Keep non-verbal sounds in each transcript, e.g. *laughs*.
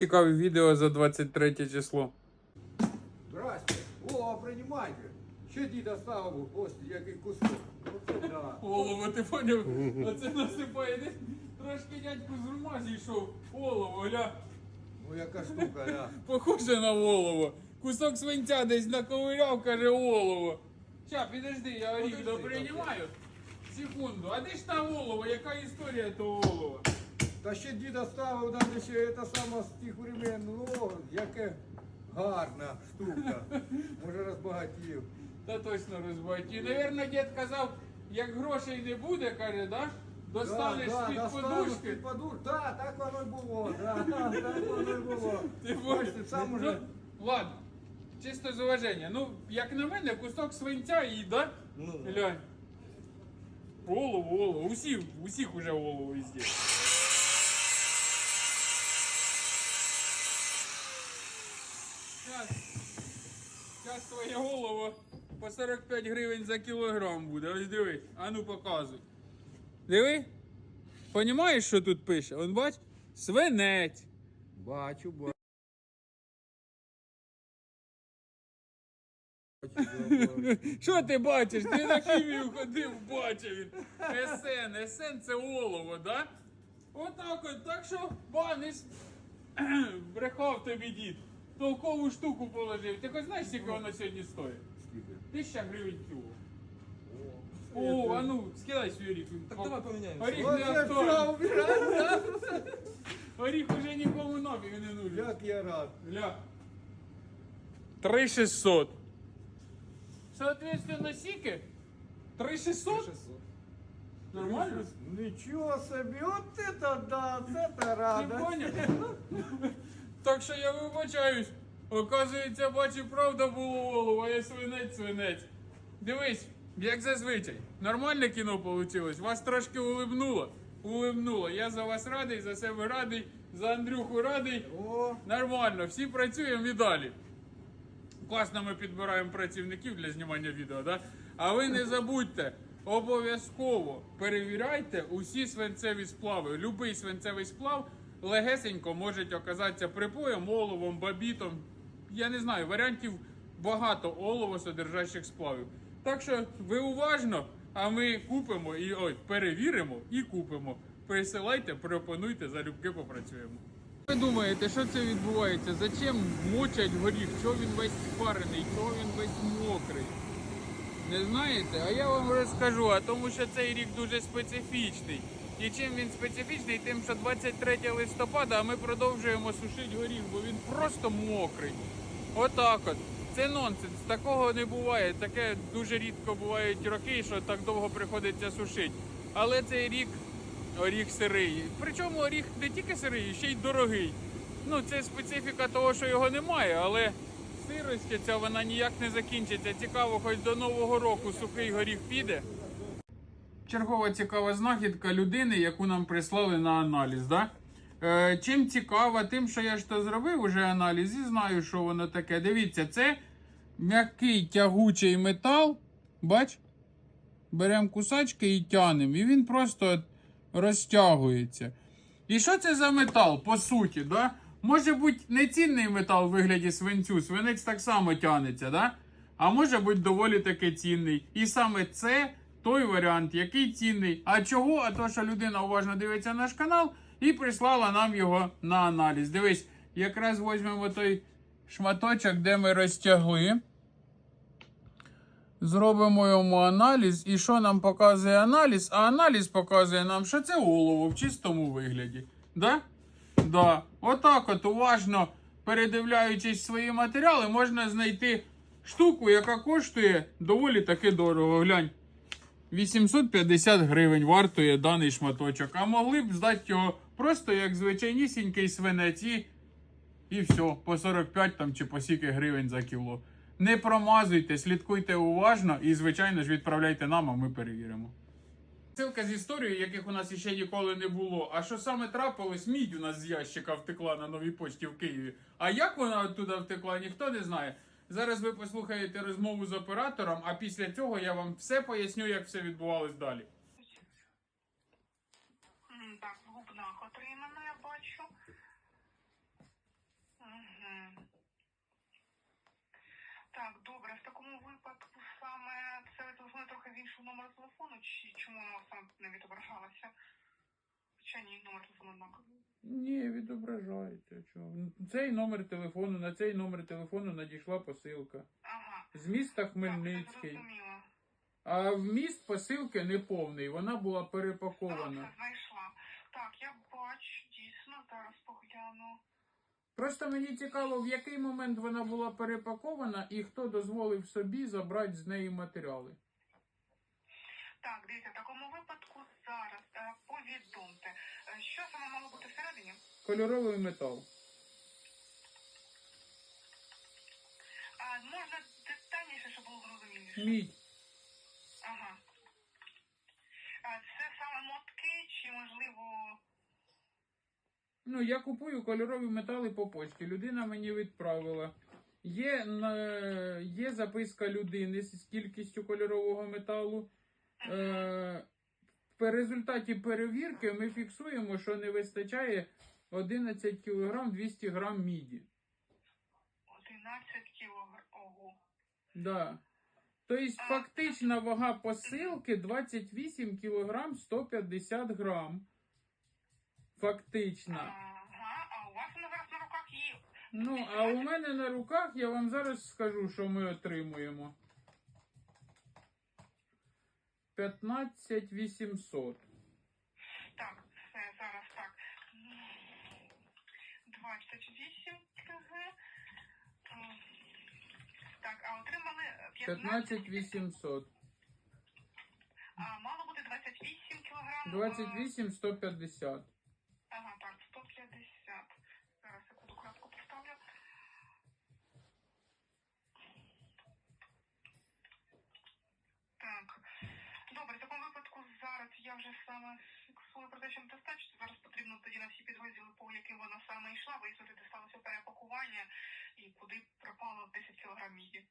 Цікаве відео за 23 число. Здрасте. О, приймайте. Ще діда ставив. Ось який кусок. Оце да. Олово, ти поняв? Оце насипає. Десь Трошки дядьку з ума зійшов. Олово, гля. Ну яка штука, да. Похоже на олово. Кусок свинця десь наковиряв, каже олово. Ща, підожди, я оріх Подожди, доприймаю. Секунду. А де ж та олово? Яка історія того олова? Та ще діда ставив, навіть ще це саме з тих времен. Ну, яке гарна штука. Може розбагатів. Та точно розбагатів. Навірно, дід казав, як грошей не буде, каже, да? Достанеш да, з-під достану подушки. з-під подушки. Да, так воно й було. Да, так воно й було. *laughs* Ти Бачите, сам уже. Ну, ладно. Чисто з уваження. Ну, як на мене, кусок свинця і, да? Ну. Глянь. Голову, голову. Усіх, усіх уже голову везде. Твоя голова по 45 гривень за кілограм буде. Ось диви. А ну показуй. Диви. Понімаєш, що тут пише? Он бач? Свинець. Бачу, бачу. *laughs* Що ти бачиш? Ти на хімію ходив, бачив він. СН, СН це олово, да? Отак от, так що банис *clears throat* брехав тобі дід. Толкову штуку положив. Ти хоч знаєш, скільки воно сьогодні стоїть? Скільки? Тисяча гривень кіло. О, а ну, скидай свій оріх. Так давай поміняємося. Оріх Ось не я актуальний. вчора убирав, Оріх уже нікому нафіг не нужен. Як я рад. Гля. 3600. Соответственно, сіки? 3600? Нормально? Нічого собі, от это да, це та Ти рада. поняв? Так що я вибачаюсь. Оказується, бачу, правда було олово, а я свинець свинець. Дивись, як зазвичай. Нормальне кіно вийшло. Вас трошки улибнуло. Улибнуло. Я за вас радий, за себе радий, за Андрюху радий. О, Нормально, всі працюємо і далі. Класно ми підбираємо працівників для знімання відео, да? А ви не забудьте, обов'язково перевіряйте усі свинцеві сплави. Любий свинцевий сплав легесенько може оказатися припоєм, оловом, бабітом. Я не знаю, варіантів багато олово-содержащих сплавів. Так що ви уважно, а ми купимо і ой, перевіримо і купимо. Присилайте, пропонуйте, залюбки попрацюємо. Ви думаєте, що це відбувається? Зачем мочать горіх? Чого він весь спарений, чого він весь мокрий? Не знаєте? А я вам розкажу, а тому що цей рік дуже специфічний. І чим він специфічний, тим, що 23 листопада, а ми продовжуємо сушити горіх, бо він просто мокрий. Отак от. Це нонсенс. Такого не буває. Таке дуже рідко бувають роки, що так довго приходиться сушити. Але цей рік оріх сирий. Причому оріх не тільки сирий, ще й дорогий. Ну, це специфіка того, що його немає, але сирості ця вона ніяк не закінчиться. Цікаво, хоч до Нового року сухий горіх піде. Чергова цікава знахідка людини, яку нам прислали на аналіз. Да? Е, чим цікава, тим, що я ж то зробив уже аналіз і знаю, що воно таке. Дивіться, це м'який тягучий метал. Бач? Беремо кусачки і тянемо. І він просто розтягується. І що це за метал, по суті? Да? Може бути нецінний метал в вигляді свинцю, свинець так само тягнеться, да? а може бути доволі таки цінний. І саме це той варіант, який цінний. А чого? А то, що людина уважно дивиться наш канал і прислала нам його на аналіз. Дивись, якраз візьмемо той шматочок, де ми розтягли. Зробимо йому аналіз. І що нам показує аналіз? А аналіз показує нам, що це олово в чистому вигляді. Да? Да. Отак от уважно передивляючись свої матеріали, можна знайти штуку, яка коштує доволі таки дорого. Глянь. 850 гривень вартує даний шматочок. А могли б здати його просто як звичайнісінький свинець і, все, по 45 там, чи по скільки гривень за кіло. Не промазуйте, слідкуйте уважно і, звичайно ж, відправляйте нам, а ми перевіримо. Ссылка з історією, яких у нас ще ніколи не було. А що саме трапилось, мідь у нас з ящика втекла на новій почті в Києві. А як вона оттуда втекла, ніхто не знає. Зараз ви послухаєте розмову з оператором, а після цього я вам все поясню, як все відбувалось далі. Так, губна отримана, я бачу. Так, добре, в такому випадку саме це ви трохи з іншого номера телефону, чи чому воно саме не відображалося? Хоча ні, номер телефону однаковий. Ні, відображається. Чого? Цей номер телефону, на цей номер телефону надійшла посилка. Ага. З міста Хмельницький. це зрозуміло. А вміст посилки не повний, вона була перепакована. все знайшла. Так, я бачу, дійсно, зараз погляну. Просто мені цікаво, в який момент вона була перепакована і хто дозволив собі забрати з неї матеріали. Так, дивіться, в такому випадку зараз е, повідомте, що саме мало бути всередині? Кольоровий метал. А можна детальніше, щоб було зрозуміліше? Мідь. Ага. А це саме мотки, чи можливо. Ну, я купую кольорові метали по почті. Людина мені відправила. Є, є записка людини з кількістю кольорового металу. Е, по результаті перевірки ми фіксуємо, що не вистачає 11 кг 200 г міді. 11 кілограм. Ого. Да. Тобто фактична вага посилки 28 кг 150 грам. Фактична. Ага, а у вас на руках є. Ну, а у мене на руках я вам зараз скажу, що ми отримуємо. 15 800. Так, все, зараз так. 28 кг. М, Так, а отримали е, 15 800. А мало бути 28 кг. 28 150. Я вже саме фіксую про те, що недостатньо. Зараз потрібно тоді на всі підрозділи, по яким вона саме йшла, виїздити, де сталося перепакування і куди пропало 10 кг міді.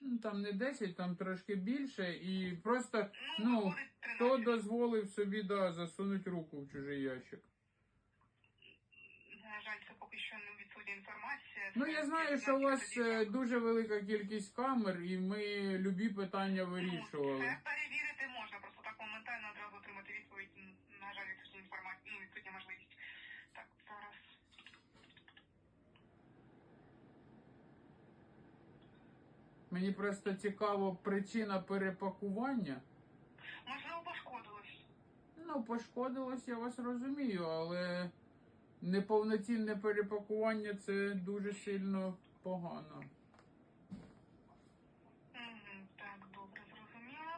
Ну, там не 10, там трошки більше. І просто, Ну, ну, хто дозволив собі да, засунути руку в чужий ящик. На жаль, це поки що не відсутня інформація. Ну, я знаю, що у вас е, дуже велика кількість камер, і ми любі питання Ну, вирішували. Це перевірити можна, просто так моментально одразу отримати відповідь. На жаль, відсутня інформація, ну, відсутня можливість. Так, зараз. Мені просто цікаво причина перепакування. Можливо, пошкодилось. Ну, пошкодилось, я вас розумію, але неповноцінне перепакування це дуже сильно погано. Угу, так, добре, зрозуміло.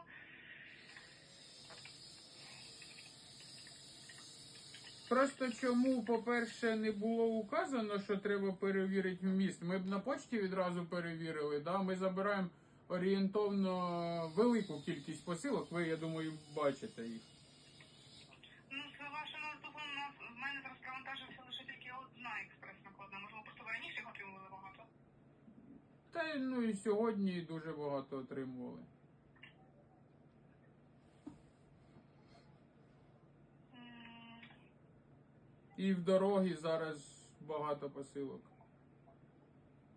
Просто чому, по-перше, не було указано, що треба перевірити вміст. Ми б на почті відразу перевірили. Да? Ми забираємо орієнтовно велику кількість посилок. Ви, я думаю, бачите їх. Ну, з вашого телефону у нас в мене зараз лише тільки одна експрес-накладна. Можливо, просто ви раніше їх отримували багато. Та ну і сьогодні дуже багато отримували. М, І в дорогі зараз багато посилок.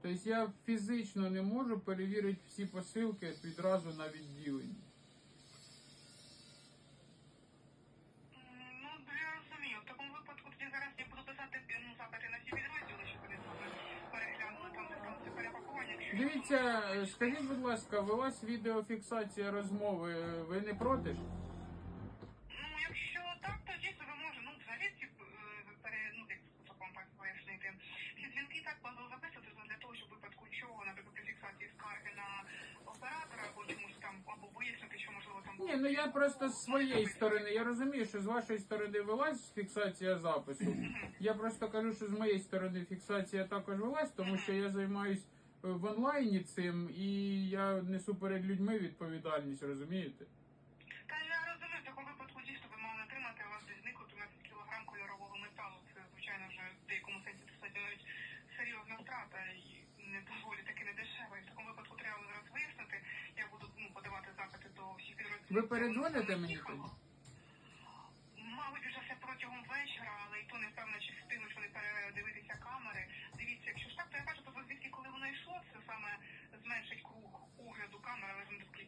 Тобто я фізично не можу перевірити всі посилки відразу на відділенні. Ну, я розумію. В такому випадку тоді зараз я буду писати ну, запити на всі підрозділи, щоб вони переглянули там, де сталося перепакування. Дивіться, е, скажіть, будь ласка, велась відеофіксація розмови. Ви не проти? ж? Ну, якщо так, то дійсно ви можете, ну, взагалі ці е, пере, ну, як це вам так пояснити. Ці дзвінки так базово записувати для того, щоб в випадку чого, наприклад, при фіксації скарги на оператора або чомусь там, або вияснити, що можливо там Ні, ну я просто з своєї сторони. Я розумію, що з вашої сторони велась фіксація запису. Я просто кажу, що з моєї сторони фіксація також велась, тому що я займаюсь е, в онлайні цим і я несу перед людьми відповідальність, розумієте? Та я розумію, в такому випадку дійсно ви мали отримати, у вас десь зникло 13 кілограм кольорового металу. Це, звичайно, вже в деякому сенсі достатньо навіть серйозна втрата і не доволі таки не дешева. І в такому випадку треба зараз вияснити. Я буду ну, подавати запити до всіх підрозділів. Ви передзвоните мені тоді? Мабуть, вже все протягом вечора, але і то не впевнена, чи встигнуть вони передивитися камери. Дивіться, якщо ж так, то я бачу, то звідки коли воно йшло, це саме зменшить круг огляду камери, але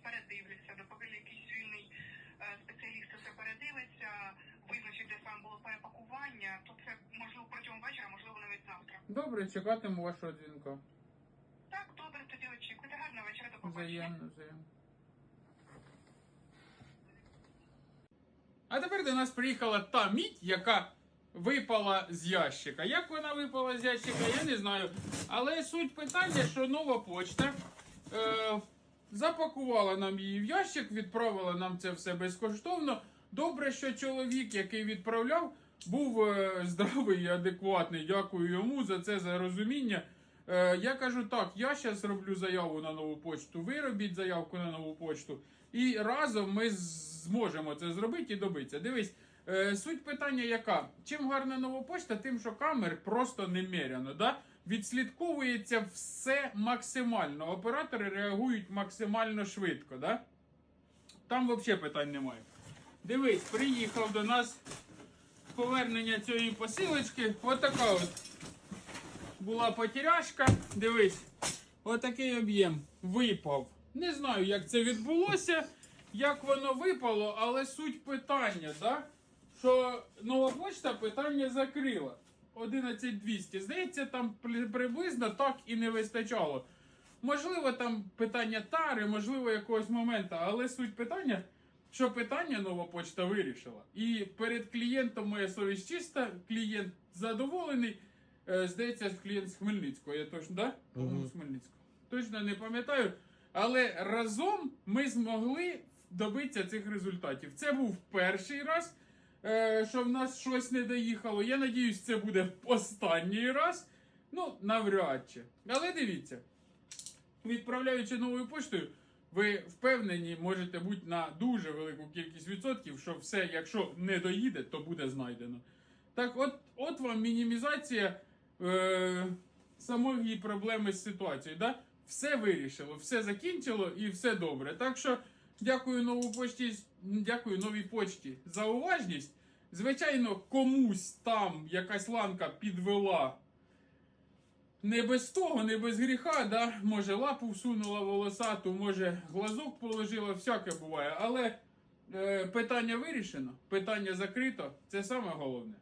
передивляться, допоки якийсь вільний е, спеціаліст це передивиться, визначить, де саме було перепакування, то це можливо протягом вечора, можливо навіть завтра. Добре, чекатиму вашого дзвінка. Так, добре, тоді очікуйте. Гарного вечора, до побачення. Взаємно, взаємно. А тепер до нас приїхала та мідь, яка випала з ящика. Як вона випала з ящика, я не знаю. Але суть питання, що нова почта е, запакувала нам її в ящик, відправила нам це все безкоштовно. Добре, що чоловік, який відправляв, був е, *laughs* здравий і адекватний. Дякую йому за це за розуміння. Е, я кажу так, я зараз зроблю заяву на нову почту. Ви робіть заявку на нову почту. І разом ми зможемо це зробити і добитися. Дивись, е, суть питання яка? Чим гарна нова почта, тим, що камер просто немеряно. Да? Відслідковується все максимально. Оператори реагують максимально швидко. Да? Там взагалі питань немає. Дивись, приїхав до нас повернення цієї посилочки. Отака от була потеряшка. Дивись, отакий об'єм випав. Не знаю, як це відбулося, як воно випало, але суть питання, да? що нова почта питання закрила. 11200. Здається, там приблизно так і не вистачало. Можливо, там питання тари, можливо, якогось моменту, але суть питання, що питання нова почта вирішила. І перед клієнтом моя совість чиста, клієнт задоволений. Е, Здається, клієнт з Хмельницького, я точно, да? По-моєму, з Хмельницького. Точно не пам'ятаю. Але разом ми змогли добитися цих результатів. Це був перший раз, е, що в нас щось не доїхало. Я надіюсь, це буде останній раз. Ну, навряд чи. Але дивіться, відправляючи новою поштою, ви впевнені можете бути на дуже велику кількість відсотків, що все, якщо не доїде, то буде знайдено. Так, от, от вам мінімізація е, самої проблеми з ситуацією. Да? Все вирішило, все закінчило і все добре. Так що дякую новій почті, дякую новій почті за уважність. Звичайно, комусь там якась ланка підвела. Не без того, не без гріха, да? може лапу всунула волосату, може глазок положила, всяке буває. Але е, питання вирішено, питання закрито, це саме головне.